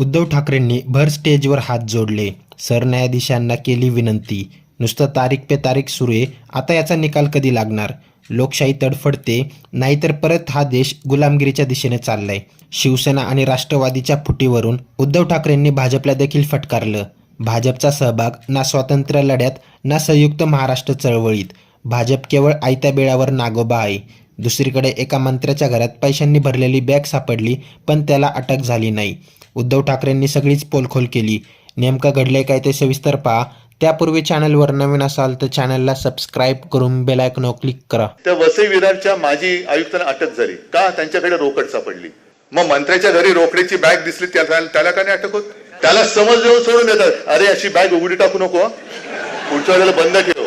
उद्धव ठाकरेंनी भर स्टेजवर हात जोडले. सरन्यायाधीशांना केली विनंती. नुसतं तारीख पे तारीख सुरू आहे. आता याचा निकाल कधी लागणार? लोकशाही तडफडते. नाहीतर परत हा देश गुलामगिरीच्या दिशेने चाललाय. शिवसेना आणि राष्ट्रवादीच्या फुटीवरून उद्धव ठाकरेंनी भाजपला देखील फटकारलं. भाजपचा सहभाग ना स्वातंत्र्य लढ्यात ना संयुक्त महाराष्ट्र चळवळीत. भाजप केवळ आयत्या बेळावर नागोबा आहे. दुसरीकडे एका मंत्र्याच्या घरात पैशांनी भरलेली बॅग सापडली पण त्याला अटक झाली नाही. उद्धव ठाकरेंनी सगळीच पोलखोल केली. नेमकं घडले काय ते सविस्तर पहा. त्यापूर्वी चॅनलवर नवीन असाल तर चॅनलला सबस्क्राईब करून बेल क्लिक करा. त्या वसई विरारच्या माजी आयुक्तांना अटक झाली. का? त्यांच्याकडे रोकड सापडली. मग मंत्र्याच्या घरी रोकडीची बॅग दिसली त्याला त्याला का नाही अटक होत? त्याला समज देऊन सोडून देतात. अरे अशी बॅग उघडी टाकू नको पुढच्या वेळेला बंद ठेव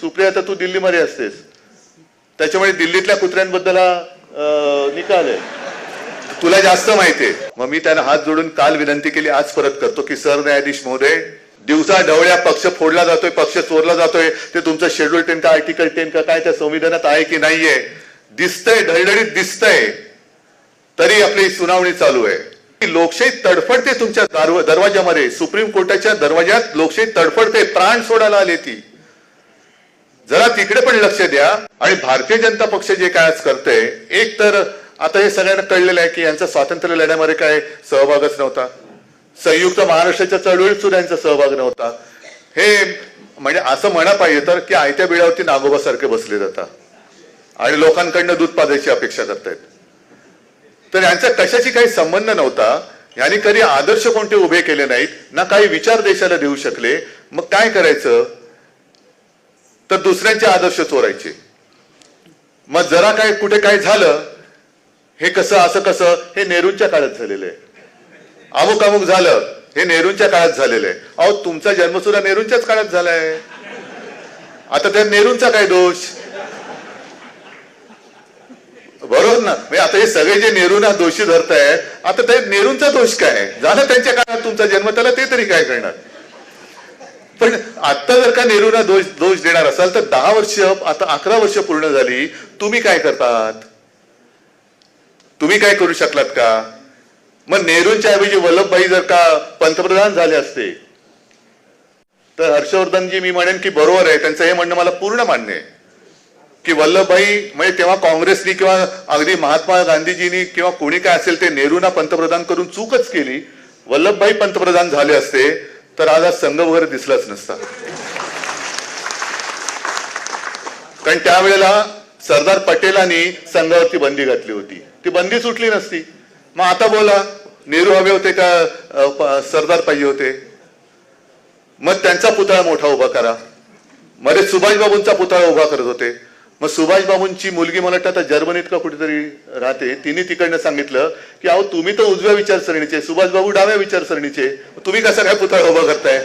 सुप्रिया तर तू दिल्लीमध्ये असतेस. त्याच्यामुळे दिल्लीतल्या कुत्र्यांबद्दल हा, निकाल आहे. तुला जास्त माहितीये मग मी त्यांना हात जोडून काल विनंती केली आज परत करतो की सरन्यायाधीश महोदय दिवसा ढवळ्या पक्ष फोडला जातोय पक्ष चोरला जातोय ते तुमचं शेड्यूल टेन का आर्टिकल टेन का काय त्या संविधानात आहे की नाहीये? दिसतंय ढळढळीत दिसतंय तरी आपली सुनावणी चालू आहे. लोकशाही तडफडते तुमच्या दरवाजामध्ये सुप्रीम कोर्टाच्या दरवाजात लोकशाही तडफडते प्राण सोडायला आले ती. जरा तिकडे पण लक्ष द्या. आणि भारतीय जनता पक्ष जे काय आज करते एक तर आता हे सगळ्यांना कळलेलं आहे की यांचा स्वातंत्र्य लढ्यामध्ये काय सहभागच नव्हता. संयुक्त महाराष्ट्राच्या चळवळीत सुद्धा यांचा सहभाग नव्हता. हे म्हणजे असं म्हणा पाहिजे तर की आयत्या बिळावरती नागोबासारखे बसले जातात. आणि लोकांकडनं दूध पाजायची अपेक्षा करतायत. तर यांचा कशाशी काही संबंध नव्हता. यांनी कधी आदर्श कोणते उभे केले नाहीत ना काही विचार देशाला देऊ शकले. मग काय करायचं? तर दुसऱ्यांचे आदर्श चोरायचे. मग जरा काय कुठे काय झालं हे कसं असं कसं हे नेहरूंच्या काळात झालेलं आहे. अमुक अमुक झालं हे नेहरूंच्या काळात झालेलं आहे. अहो तुमचा जन्म सुद्धा नेहरूंच्याच काळात झालाय. आता त्या नेहरूंचा काय दोष? बरोबर ना? म्हणजे आता हे सगळे जे नेहरूंना दोषी धरतायत आता ते नेहरूंचा दोष काय? झालं त्यांच्या काळात तुमचा जन्म त्याला ते तरी काय करणार? पण आता जर का नेहरूंना दोष दोष देणार असाल तर दहा वर्ष आता अकरा वर्ष पूर्ण झाली तुम्ही काय करतात? तुम्ही काय करू शकलात का? मग नेहरूंच्या ऐवजी वल्लभभाई जर का पंतप्रधान झाले असते तर हर्षवर्धनजी मी म्हणेन की बरोबर आहे. त्यांचं हे म्हणणं मला पूर्ण मान्य आहे. की वल्लभभाई म्हणजे तेव्हा काँग्रेसनी किंवा अगदी महात्मा गांधीजींनी किंवा कोणी काय असेल ते नेहरूंना पंतप्रधान करून चूकच केली. वल्लभभाई पंतप्रधान झाले असते तर आज संघ वगैरे दिसलाच नसता. कारण त्यावेळेला सरदार पटेलांनी संघावरती बंदी घातली होती. ती बंदी सुटली नसती. मग आता बोला नेहरू हवे होते का सरदार पाहिजे होते? मग त्यांचा पुतळा मोठा उभा करा. मध्ये सुभाषबाबूंचा पुतळा उभा करत होते. मग सुभाषबाबूंची मुलगी मला वाटतं आता जर्मनीत का कुठेतरी राहते तिने तिकडनं सांगितलं की अहो तुम्ही तर उजव्या विचारसरणीचे सुभाषबाबू डाव्या विचारसरणीचे. तुम्ही कसा काय पुतळा उभा करताय?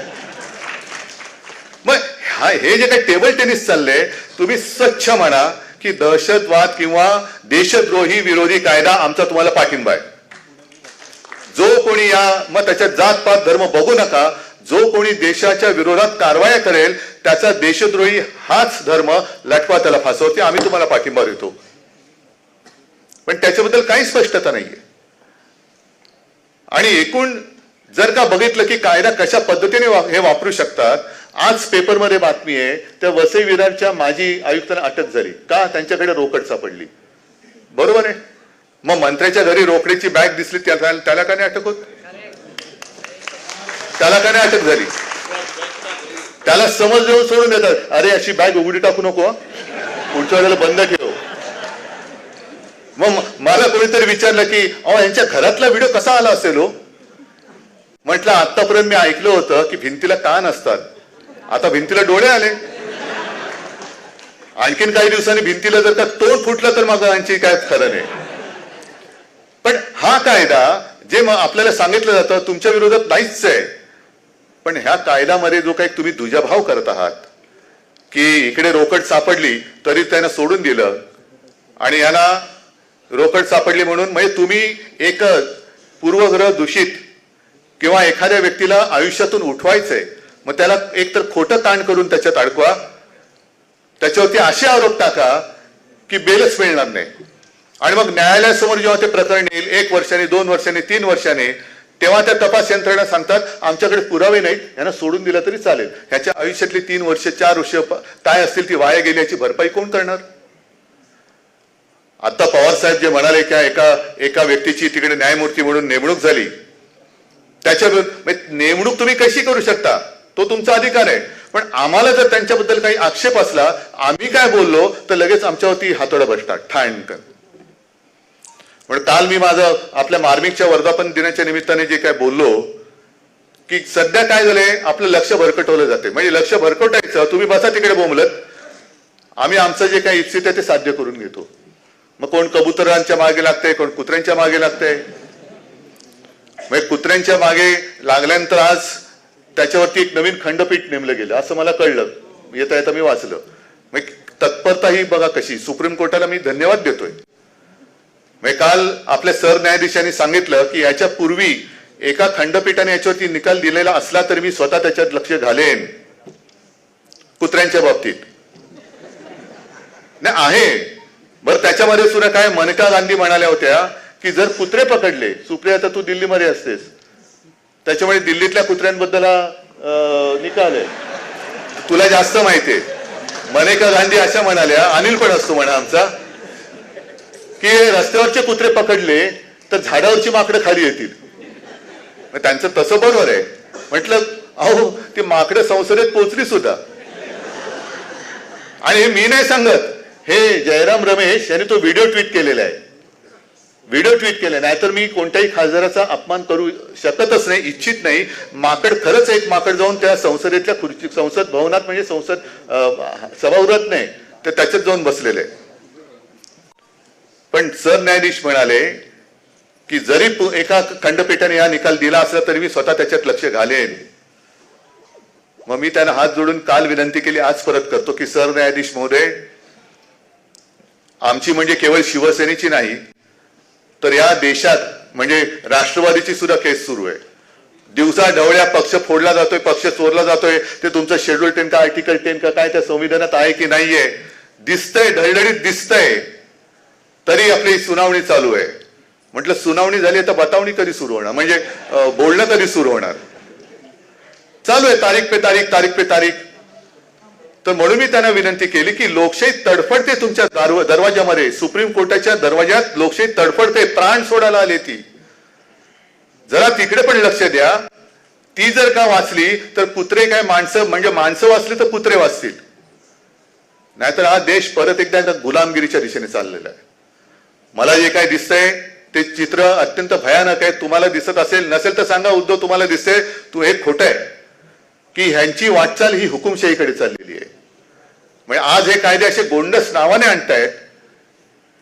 मग हा हे जे काही टेबल टेनिस चाललंय तुम्ही स्वच्छ म्हणा की दहशतवाद किंवा देशद्रोही विरोधी कायदा आमचा तुम्हाला पाठिंबा आहे. जो कोणी या मग त्याच्यात जात पात धर्म बघू नका जो कोणी देशाच्या विरोधात कारवाया करेल त्याचा देशद्रोही हाच धर्म लटवा त्याला फासवते आम्ही तुम्हाला पाठिंबा देतो. पण त्याच्याबद्दल काही स्पष्टता नाहीये. आणि एकूण जर का बघितलं की कायदा कशा पद्धतीने वा- हे वापरू शकतात आज पेपरमध्ये बातमी आहे त्या वसई विरारच्या माजी आयुक्तांना अटक झाली. का? त्यांच्याकडे रोकड सापडली. बरोबर आहे? मग मंत्र्याच्या घरी रोकडीची बॅग दिसली त्याला त्याला का नाही अटक होत? त्याला का नाही अटक झाली. त्याला समज देऊन सोडून देतात. अरे अशी बॅग उघडी टाकू नको पुढच्या वेळेला बंद ठेव. मग मला कोणीतरी विचारलं की अहो यांच्या घरातला व्हिडिओ कसा आला असेल हो? म्हटलं आतापर्यंत मी ऐकलं होतं की भिंतीला कान असतात. आता भिंतीला डोळे आले. आणखीन काही दिवसांनी भिंतीला जर का तोंड फुटलं तर मग आणखी काय खरं नाही. पण हा कायदा जे मग आपल्याला सांगितलं जातं तुमच्या विरोधात नाहीच आहे. पण ह्या कायद्यामध्ये जो काही तुम्ही दुजाभाव करत आहात की इकडे रोकड सापडली तरी त्यांना सोडून दिलं. आणि याला रोकड सापडली म्हणून म्हणजे तुम्ही एक पूर्वग्रह दूषित किंवा एखाद्या व्यक्तीला आयुष्यातून उठवायचंय मग त्याला एकतर खोटं ताण करून त्याच्यात अडकवा. त्याच्यावरती असे आरोप टाका की बेलच मिळणार नाही. आणि मग न्यायालयासमोर जेव्हा ते प्रकरण येईल एक वर्षाने दोन वर्षाने तीन वर्षाने तेव्हा त्या तपास यंत्रणा सांगतात आमच्याकडे पुरावे नाहीत यांना सोडून दिलं तरी चालेल. ह्याच्या आयुष्यातली तीन वर्ष चार वर्ष काय असतील ती वाया गेल्याची भरपाई कोण करणार? आता पवार साहेब जे म्हणाले की एका एका व्यक्तीची तिकडे न्यायमूर्ती म्हणून नेमणूक झाली त्याच्या म्हणजे नेमणूक तुम्ही कशी करू शकता? तो तुमचा अधिकार आहे. पण आम्हाला जर त्यांच्याबद्दल काही आक्षेप असला आम्ही काय बोललो तर लगेच आमच्यावरती हातोडा बसतात. ठाणकर. पण काल मी माझं आपल्या मार्मिकच्या वर्धापन दिनाच्या निमित्ताने जे काय बोललो की सध्या काय झालंय आपलं लक्ष भरकटवलं जाते म्हणजे लक्ष भरकटायचं तुम्ही बसा तिकडे बोंबलत. आम्ही आमचं जे काही इप्सित आहे ते साध्य करून घेतो. मग कोण कबुतरांच्या मागे लागतंय कोण कुत्र्यांच्या मागे लागतंय? म्हणजे कुत्र्यांच्या मागे लागल्यानंतर आज त्याच्यावरती एक नवीन खंडपीठ नेमलं गेलं असं मला कळलं. येता येता मी वाचलं. म्हणजे तत्परता ही बघा कशी. सुप्रीम कोर्टाला मी धन्यवाद देतोय. म्हणजे काल आपल्या सरन्यायाधीशांनी सांगितलं की याच्या पूर्वी एका खंडपीठाने याच्यावरती निकाल दिलेला असला तरी मी स्वतः त्याच्यात लक्ष घालेन. कुत्र्यांच्या बाबतीत. नाही आहे. बरं त्याच्यामध्ये सुद्धा काय मनका गांधी म्हणाल्या होत्या की जर कुत्रे पकडले सुप्रिया तर तू दिल्लीमध्ये असतेस. त्याच्यामुळे दिल्लीतल्या कुत्र्यांबद्दल निकाल आहे. तुला जास्त माहिती आहे. मनेका गांधी अशा म्हणाल्या अनिल पण असतो म्हणा आमचा की रस्त्यावरचे कुत्रे पकडले तर झाडावरची माकडं खाली येतील. त्यांचं तसं बरोबर आहे. म्हटलं अहो ती माकडं संसदेत पोचली सुद्धा. आणि हे मी नाही सांगत. हे जयराम रमेश यांनी तो व्हिडिओ ट्विट केलेला आहे. व्हिडिओ ट्विट केला. नाहीतर मी कोणत्याही खासदाराचा अपमान करू शकतच नाही इच्छित नाही. माकड खरंच एक माकड जाऊन त्या संसदेतल्या खुर्ची संसद भवनात म्हणजे संसद सभागृहात नाही तर त्याच्यात जाऊन बसलेले. आहे. पण सरन्यायाधीश म्हणाले की जरी एका खंडपीठाने हा निकाल दिला असला तरी मी स्वतः त्याच्यात लक्ष घालेन. मग मी त्यांना हात जोडून काल विनंती केली आज परत करतो की सरन्यायाधीश महोदय आमची म्हणजे केवळ शिवसेनेची नाही तर या देशात म्हणजे राष्ट्रवादीची सुद्धा केस सुरू आहे. दिवसा ढवळ्या पक्ष फोडला जातोय पक्ष चोरला जातोय ते तुमचं शेड्यूल टेन का आर्टिकल टेन का काय त्या संविधानात आहे की नाहीये? दिसतंय ढळढळीत दिसतंय. तरी आपली सुनावणी चालू आहे. म्हटलं सुनावणी झाली आता बतावणी कधी सुरू होणार? म्हणजे बोलणं कधी सुरू होणार? चालू आहे तारीख पे तारीख तारीख पे तारीख. तर म्हणून मी त्यांना विनंती केली की लोकशाही तडफडते तुमच्या दरवाजामध्ये सुप्रीम कोर्टाच्या दरवाजात लोकशाही तडफडते प्राण सोडायला आले ती. जरा तिकडे पण लक्ष द्या. ती जर का वाचली तर कुत्रे काय माणसं म्हणजे माणसं वाचली तर कुत्रे वाचतील. नाहीतर हा देश परत एकदा गुलामगिरीच्या दिशेने चाललेला आहे. मला जे काय दिसतंय ते चित्र अत्यंत भयानक आहे. तुम्हाला दिसत असेल नसेल तर सांगा उद्धव तुम्हाला दिसते तू हे खोटं आहे. की ह्यांची वाटचाल ही हुकुमशाहीकडे चाललेली आहे. म्हणजे आज हे कायदे असे गोंडस नावाने आणतायत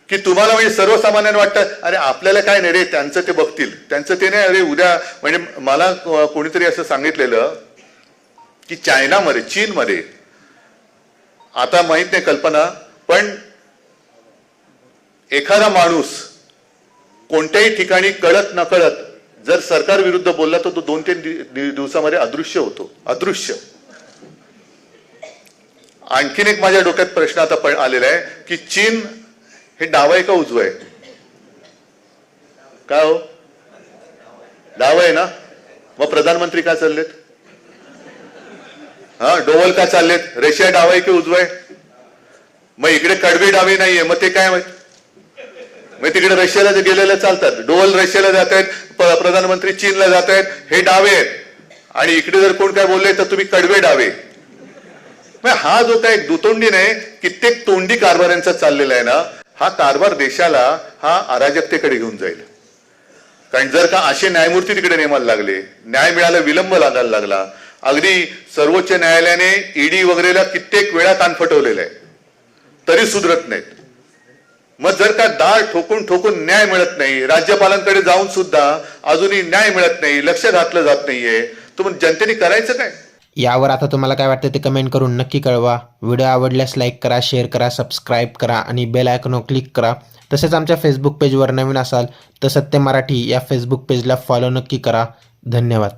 की तुम्हाला म्हणजे सर्वसामान्यांना वाटतं अरे आपल्याला काय नाही रे त्यांचं ते बघतील. त्यांचं ते नाही अरे उद्या म्हणजे मला कोणीतरी असं सांगितलेलं की चायनामध्ये चीनमध्ये आता माहीत नाही कल्पना पण एखादा माणूस कोणत्याही ठिकाणी कळत नकळत जर सरकार विरुद्ध बोलला तर तो दोन तीन दिवसामध्ये अदृश्य होतो. अदृश्य. आणखीन एक माझ्या डोक्यात प्रश्न आता पण आलेला आहे की चीन हे डाव आहे का उजवं आहे? काय हो? डाव आहे ना? मग प्रधानमंत्री का चाललेत? हा डोवल का चाललेत? रशिया डाव आहे की उजवं आहे? मग इकडे कडवी डावी नाहीये मग ते काय माहिती? मग तिकडे रशियाला जे गेलेले चालतात डोवल रशियाला जात आहेत प- प्रधानमंत्री चीनला जात आहेत हे डावे आहेत. आणि इकडे जर कोण काय बोलले तर तुम्ही कडवे डावे. मग हा जो काय दुतोंडी नाही कित्येक तोंडी कारभारांचा चाललेला आहे ना हा कारभार देशाला हा अराजकतेकडे घेऊन जाईल. कारण जर का असे न्यायमूर्ती तिकडे नेमायला लागले न्याय मिळायला विलंब लागायला लागला अगदी सर्वोच्च न्यायालयाने ईडी वगैरेला कित्येक वेळा कान फटवलेला आहे. तरी सुधरत नाहीत. मग जर का दाळ ठोकून ठोकून न्याय मिळत नाही राज्यपालांकडे जाऊन सुद्धा अजूनही न्याय मिळत नाही लक्ष घातलं जात नाहीये तर मग जनतेने करायचं काय? यावर आता तुम्हाला काय वाटतं ते कमेंट करून नक्की कळवा. व्हिडिओ आवडल्यास लाईक करा शेअर करा सबस्क्राईब करा आणि बेल आयकॉनवर क्लिक करा. तसेच आमच्या फेसबुक पेजवर नवीन असाल तर सत्य मराठी या फेसबुक पेजला फॉलो नक्की करा. धन्यवाद.